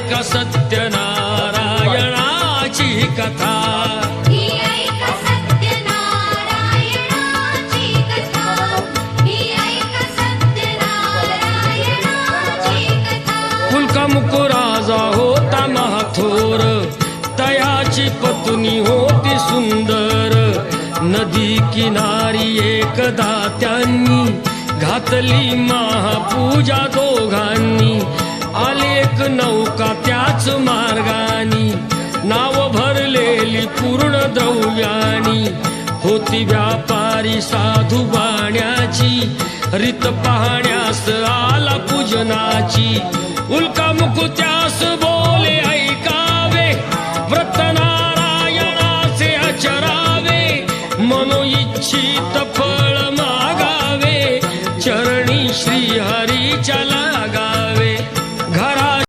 ऐक सत्यनारायणाची कथा. ही ऐक सत्यनारायणाची कथा. ही ऐक सत्यनारायणाची कथा. कुलकामुक राजा होता महाथोर तयाची पत्नी होती सुंदर. नदी किनारी एकदा त्यांनी घातली महापूजा आले नौका त्याच मार्गानी. नाव भरलेली पूर्ण द्रव्यानी. होती व्यापारी साधू पाण्याची रित पाहण्यास आला पूजनाची. उल्का मुकुत्यास बोले ऐकावे. व्रत नारायणाचे आचरावे. मनो इच्छित फळ मागावे. चरणी श्री चला गा